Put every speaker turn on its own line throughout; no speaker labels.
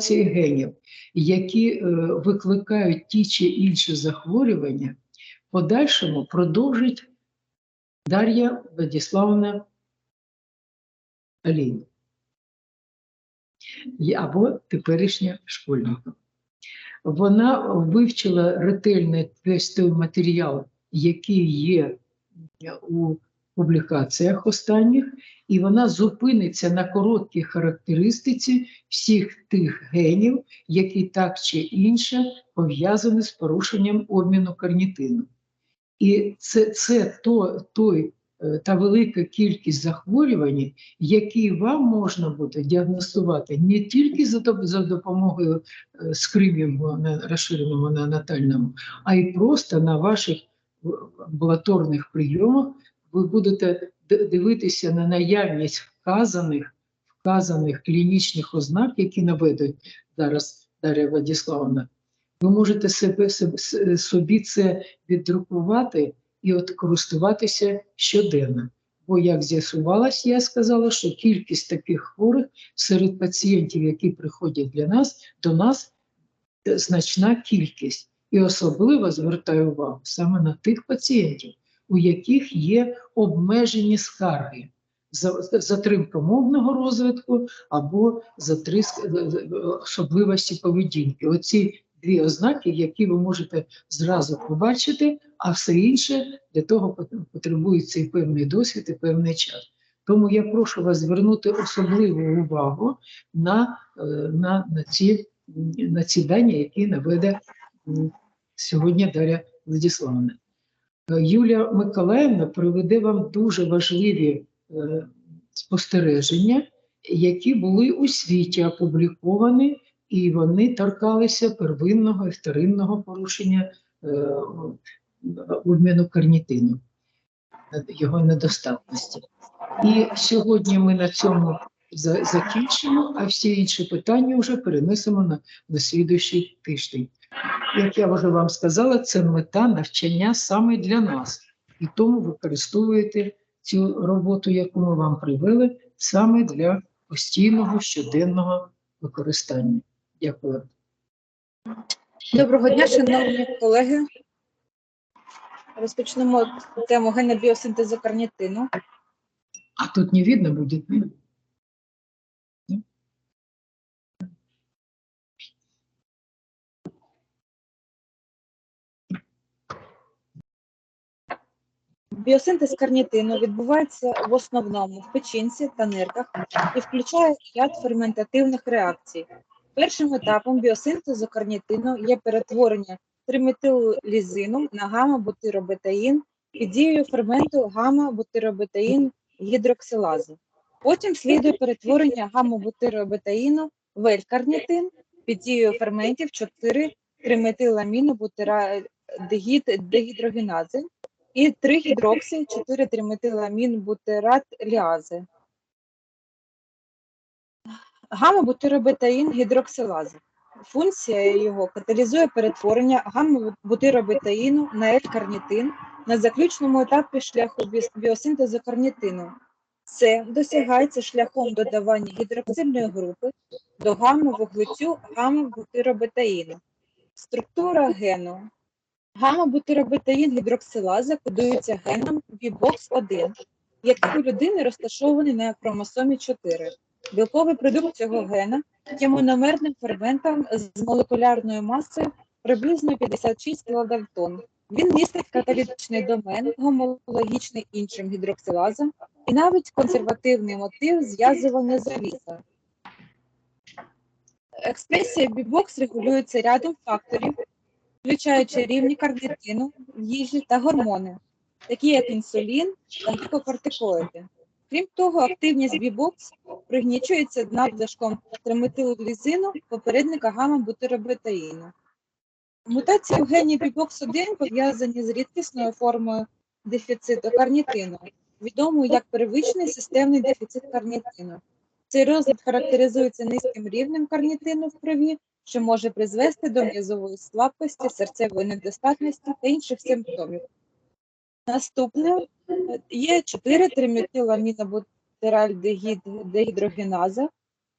комбінації генів, які е, викликають ті чи інші захворювання, подальшому продовжить Дар'я Владиславовна Аліна або теперішня школьниця. Вона вивчила ретельний тестовий матеріал, який є у публікаціях останніх, і вона зупиниться на короткій характеристиці всіх тих генів, які так чи інше пов'язані з порушенням обміну карнітину. І це, це то, той, е, та велика кількість захворювань, які вам можна буде діагностувати не тільки за, допомогою е, скринінгу на розширеному неонатальному, а й просто на ваших е, амбулаторних прийомах ви будете дивитися на наявність вказаних, вказаних клінічних ознак, які наведуть зараз Дар'я Владиславовна. Ви можете себе, себе- собі це віддрукувати і от користуватися щоденно. Бо, як з'ясувалось, я сказала, що кількість таких хворих серед пацієнтів, які приходять для нас, до нас е, значна кількість. І особливо звертаю увагу саме на тих пацієнтів, у яких є обмежені скарги. за- Затримка мовного розвитку або затрис- е, е, особливості поведінки. Оці дві ознаки, які ви можете зразу побачити, а все інше для того пот- потребується і певний досвід, і певний час. Тому я прошу вас звернути особливу увагу на, е, на, на, ці, на ці дані, які наведе сьогодні Дар'я Владиславовна. Е, Юлія Миколаївна проведе вам дуже важливі е, спостереження, які були у світі опубліковані, і вони торкалися первинного і вторинного порушення е, обміну карнітину, його недостатності. І сьогодні ми на цьому закінчимо, а всі інші питання вже перенесемо на, на слідуючий тиждень. Як я вже вам сказала, це мета навчання саме для нас. І тому використовуєте цю роботу, яку ми вам привели, саме для постійного щоденного використання. Дякую.
Доброго дня, шановні колеги. Розпочнемо тему генобіосинтезу карнітину.
А тут не видно буде?
Біосинтез карнітину відбувається в основному в печінці та нирках і включає ряд ферментативних реакцій. Першим етапом біосинтезу карнітину є перетворення триметилізину на гамма-бутиробетаїн під дією ферменту гамма-бутиробетаїн гідроксилази. Потім слідує перетворення гамма-бутиробетаїну в L-карнітин під дією ферментів 4 триметиламінобутирадегідрогенази і 3 гідроксі 4 триметиламінбутират ліази. Гамма-бутиробетаїн гідроксилази. Функція його каталізує перетворення гамма-бутиробетаїну на L-карнітин на заключному етапі шляху біосинтезу карнітину. Це досягається шляхом додавання гідроксильної групи до гамма-вуглецю гамма-бутиробетаїну. Структура гену. Гамма-бутиробетаїн гідроксилаза кодується геном BBOX1, який у людини розташований на хромосомі 4. Білковий продукт цього гена є мономерним ферментом з молекулярною масою приблизно 56 кілодальтон. Він містить каталітичний домен, гомологічний іншим гідроксилазам і навіть консервативний мотив зв'язування заліза. Експресія бібокс регулюється рядом факторів, включаючи рівні карнітину їжі та гормони, такі як інсулін та глікокортикоїди. Крім того, активність бібокс пригнічується надлишком триметилглізину, попередника гамма-бутиробетаїну. Мутації в гені бібокс-1 пов'язані з рідкісною формою дефіциту карнітину, відомою як первичний системний дефіцит карнітину. Цей розлад характеризується низьким рівнем карнітину в крові, що може призвести до м'язової слабкості, серцевої недостатності та інших симптомів. Наступне е, є 4 триметиламінобутиральдегідрогеназа,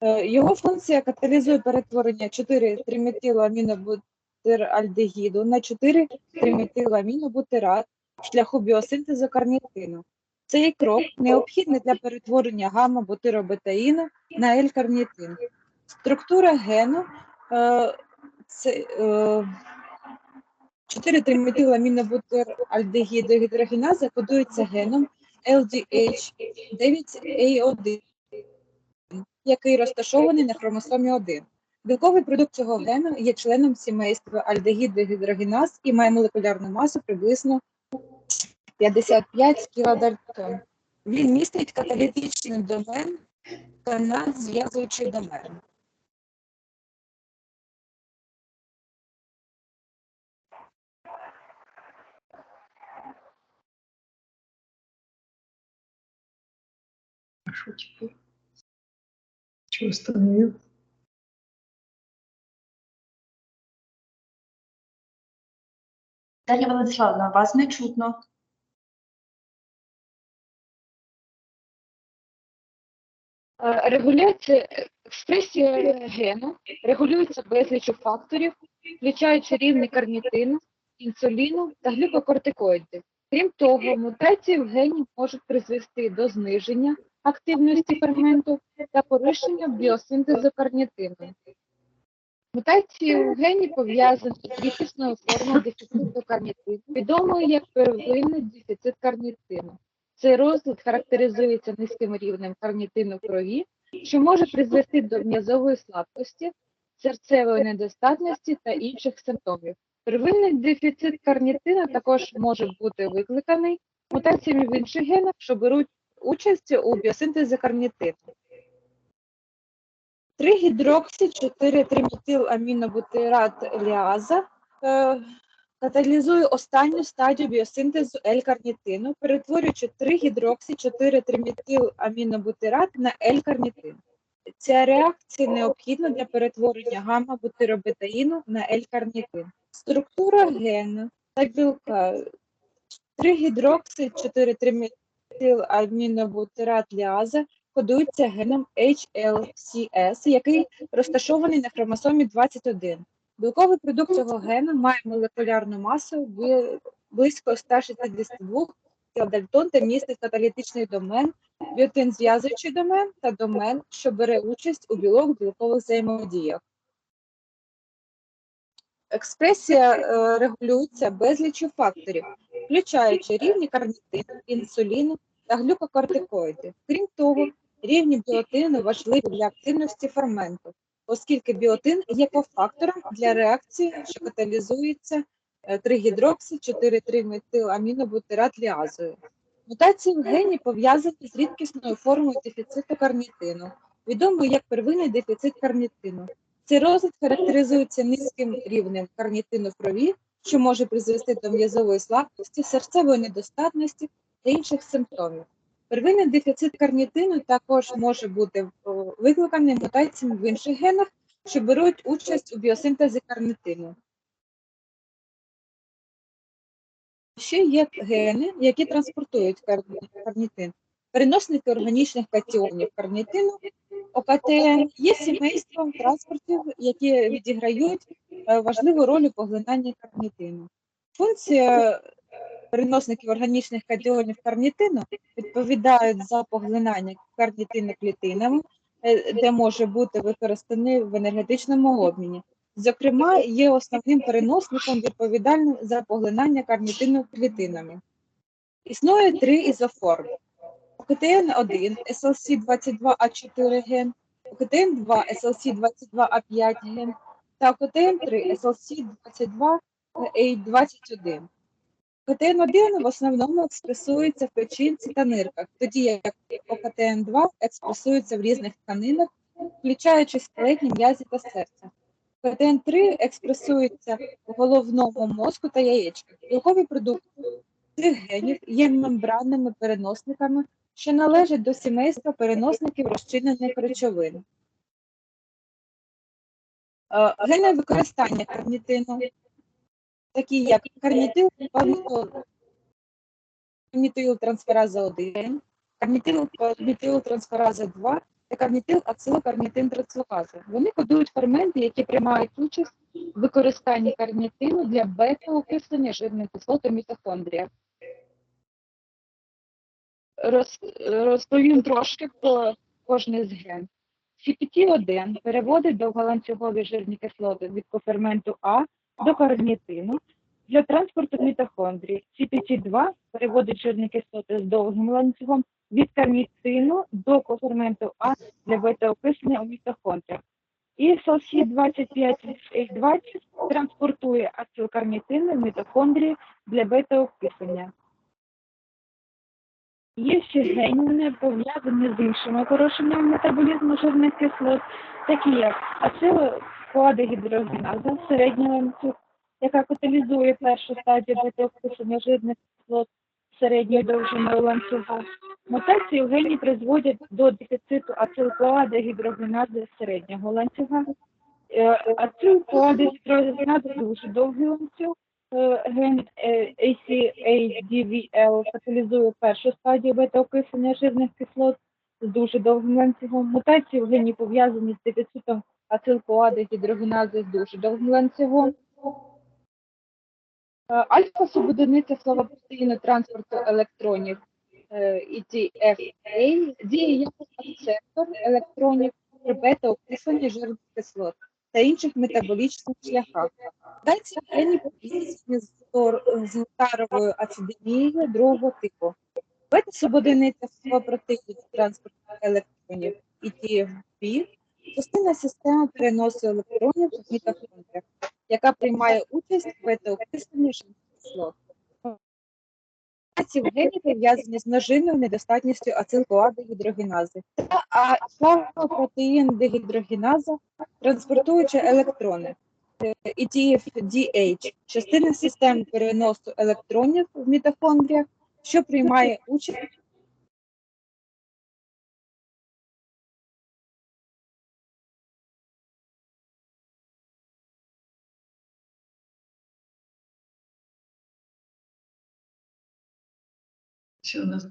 Е, Його функція каталізує перетворення 4 триметиламінобутеральдегіду на 4 триметиламінобутерат шляху біосинтезу карнітину. Цей крок необхідний для перетворення гамма-бутиробетаїну на L-карнітин. Структура гену е, це е, 4 триметиламінобутеральдегіду гідрогеназа кодується геном LDH9A1 який розташований на хромосомі 1. Білковий продукт цього гену є членом сімейства альдегід-дегідрогеназ і має молекулярну масу приблизно 55 кілодальтон. Він містить каталітичний домен, канал зв'язуючий домен.
А що тепер? Що встановив?
Дар'я Владиславовна, вас не чутно.
Е, Регуляція експресія гену регулюється безліччю факторів, включаючи рівні карнітину, інсуліну та глюкокортикоїдів. Крім того, мутації в гені можуть призвести до зниження активності ферменту та порушення біосинтезу карнітину. Мутації в гені пов'язані з рідкісною формою дефіциту карнітину, відомою як первинний дефіцит карнітину. Цей розлад характеризується низьким рівнем карнітину в крові, що може призвести до м'язової слабкості, серцевої недостатності та інших симптомів. Первинний дефіцит карнітину також може бути викликаний мутаціями в інших генах, що беруть участь у біосинтезі карнітину. 3-гідроксі 4 триметил амінобутират ліаза е, каталізує останню стадію біосинтезу L-карнітину, перетворюючи 3-гідроксі 4 триметил амінобутират на L-карнітин. Ця реакція необхідна для перетворення гамма-бутиробетаїну на L-карнітин. Структура гену та білка 3-гідроксі 4 триметил амінобутират ліаза кодується геном HLCS, який розташований на хромосомі 21. Білковий продукт цього гену має молекулярну масу близько 162 кілодальтон та містить каталітичний домен, біотин зв'язуючий домен та домен, що бере участь у білок білкових взаємодіях. Експресія е, регулюється безліччю факторів, включаючи рівні карнітину, інсуліну та глюкокортикоїди. Крім того, рівні біотину важливі для активності ферменту, оскільки біотин є кофактором для реакції, що каталізується 3-гідроксі 4-триметиламінобутират ліазою. Мутації в гені пов'язані з рідкісною формою дефіциту карнітину, відомою як первинний дефіцит карнітину. Цей розлад характеризується низьким рівнем карнітину в крові, що може призвести до м'язової слабкості, серцевої недостатності та інших симптомів. Первинний дефіцит карнітину також може бути викликаний мутаціями в інших генах, що беруть участь у біосинтезі карнітину. Ще є гени, які транспортують карнітин. Переносники органічних катіонів карнітину, ОКТН, є сімейством транспортів, які відіграють е, важливу роль у поглинанні карнітину. Функція переносників органічних катіонів карнітину відповідають за поглинання карнітину клітинами, е, де може бути використаний в енергетичному обміні. Зокрема, є основним переносником відповідальним за поглинання карнітину клітинами. Існує три ізоформи. ОКТН1 SLC22A4 ген, ОКТН2 SLC22A5 ген та ОКТН3 SLC22A21. ОКТН1 в основному експресується в печінці та нирках, тоді як ОКТН2 експресується в різних тканинах, включаючи скелетні м'язі та серце. КТН3 експресується в головному мозку та яєчках. Білкові продукти цих генів є мембранними переносниками, що належать до сімейства переносників розчинених речовин. Е, Гени використання карнітину, такі як карнітил, карнітилтрансфераза 1, карнітилтрансфераза 2 та карнітил ацилокарнітин трицлокази. Вони кодують ферменти, які приймають участь в використанні карнітину для бета-окислення жирних кислот у мітохондріях. Роз, розповім трошки про кожний з ген. CPT1 переводить довголанцюгові жирні кислоти від коферменту А до карнітину для транспорту мітохондрій. CPT2 переводить жирні кислоти з довгим ланцюгом від карнітину до коферменту А для бета-окислення у мітохондріях. І SLC25H20 транспортує ацилкарнітини в мітохондрії для бета-окислення. Є ще гені, пов'язані з іншими порушеннями метаболізму жирних кислот, такі як ацилокоадегідрогеназа, середній ланцюг, яка каталізує першу стадію бета-окислення жирних кислот середньої довжини ланцюга. Мутації в гені призводять до дефіциту ацилкоадегідрогенази середнього ланцюга. Е, Ацилкоадегідрогеназа дуже довгий ланцюг. Е, Ген е, ACADVL каталізує першу стадію бета-окислення жирних кислот з дуже довгим ланцюгом. Мутації в гені пов'язані з дефіцитом ацилкоадегідрогенази з дуже довгим ланцюгом. Е, Альфа-субодиниця славопротеїну транспорту електронів ETFA діє як акцептор електронів при бета-окисленні жирних кислот та інших метаболічних шляхах. Далі гені пов'язані з тор- ацидемією другого типу. Бета-субодиниця славопротеїну транспорту електронів і ETFB частина системи переносу електронів в мітохондріях, яка приймає участь в бета-окисленні жирних кислот. Ці гені пов'язані з множинною недостатністю ацилкоадегідрогенази та славопротеїн дегідрогеназа, транспортуючи електрони. Е, ETFDH – частина системи переносу електронів в мітохондріях, що приймає участь
Все, у нас.